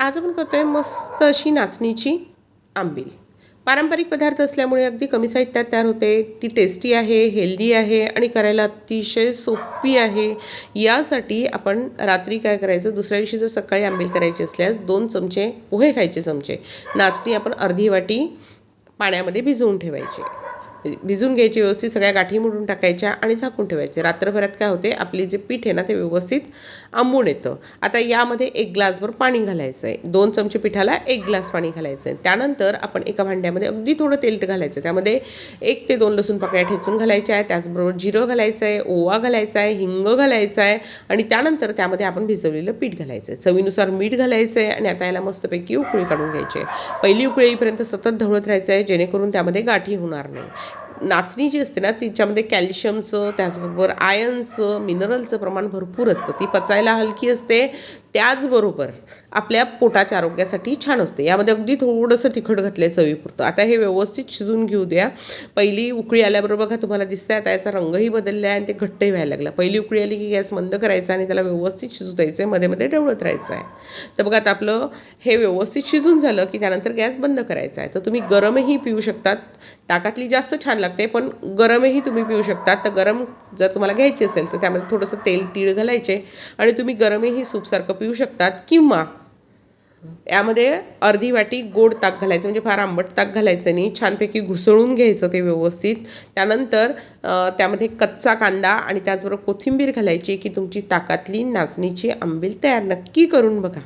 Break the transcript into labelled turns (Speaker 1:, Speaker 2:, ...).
Speaker 1: आज आपण करतोय मस्त अशी नाचणीची आंबील. पारंपरिक पदार्थ असल्यामुळे अगदी कमी साहित्यात तयार होते. ती टेस्टी आहे हेल्दी आहे आणि करायला अतिशय सोपी आहे. यासाठी आपण रात्री काय करायचं? दुसऱ्या दिवशी जर सकाळी आंबील करायची असल्यास दोन चमचे पोहे खायचे चमचे. नाचणी आपण अर्धी वाटी पाण्यामध्ये भिजवून ठेवायची. भिजून घ्यायची व्यवस्थित सगळ्या गाठी मोडून टाकायच्या आणि झाकून ठेवायचे. रात्रभरात काय होते आपली जे पीठ आहे ना ते व्यवस्थित आंबून येतं. आता यामध्ये एक ग्लासभर पाणी घालायचं आहे दोन चमचे पिठाला एक ग्लास पाणी घालायचं आहे त्यानंतर आपण एका भांड्यामध्ये अगदी थोडं तेल घालायचं त्यामध्ये एक ते दोन लसूण पाकळ्या ठेचून घालायच्या आहे त्याचबरोबर जिरं घालायचं आहे ओवा घालायचा आहे हिंग घालायचा आहे आणि त्यानंतर त्यामध्ये आपण भिजवलेलं पीठ घालायचं आहे चवीनुसार मीठ घालायचं आहे आणि आता याला मस्तपैकी उकळी काढून घ्यायची आहे. पहिली उकळी येईपर्यंत सतत ढवळत राहायचं आहे जेणेकरून त्यामध्ये गाठी होणार नाही. नाचणी जी असते ना तिच्यामध्ये कॅल्शियमचं त्याचबरोबर आयनचं मिनरलचं प्रमाण भरपूर असतं. ती पचायला हलकी असते. त्याचबरोबर आपल्या पोटाच्या आरोग्यासाठी छान असते. यामध्ये अगदी थोडंसं तिखट घातलं आहे चवीपुरतं. आता हे व्यवस्थित शिजून घेऊ द्या. पहिली उकळी आल्याबरोबर का तुम्हाला दिसतंय आता याचा रंगही बदलला आहे आणि ते घट्टही व्हायला लागला. पहिली उकळी आली की गॅस बंद करायचा आणि त्याला व्यवस्थित शिजू द्यायचं आहे मध्ये मध्ये ढवळत राहायचं आहे तर बघा आता आपलं हे व्यवस्थित शिजून झालं की त्यानंतर गॅस बंद करायचा आहे. तर तुम्ही गरमही पिऊ शकतात. ताकातली जास्त छान लागते. पण गरमही तुम्ही पिऊ शकतात तर गरम जर तुम्हाला घ्यायची असेल तर त्यामध्ये थोडंसं तेल तीळ घालायचे आणि तुम्ही गरमही सूपसारखं पिऊ शकतात. किंवा यामध्ये अर्धी वाटी गोड ताक घालायचं म्हणजे फार आंबट ताक घालायचं नाही. छानपैकी घुसळून घ्यायचं ते व्यवस्थित. त्यानंतर त्यामध्ये कच्चा कांदा आणि त्याचबरोबर कोथिंबीर घालायची की तुमची ताकातली नाचणीची आंबील तयार नक्की करून बघा.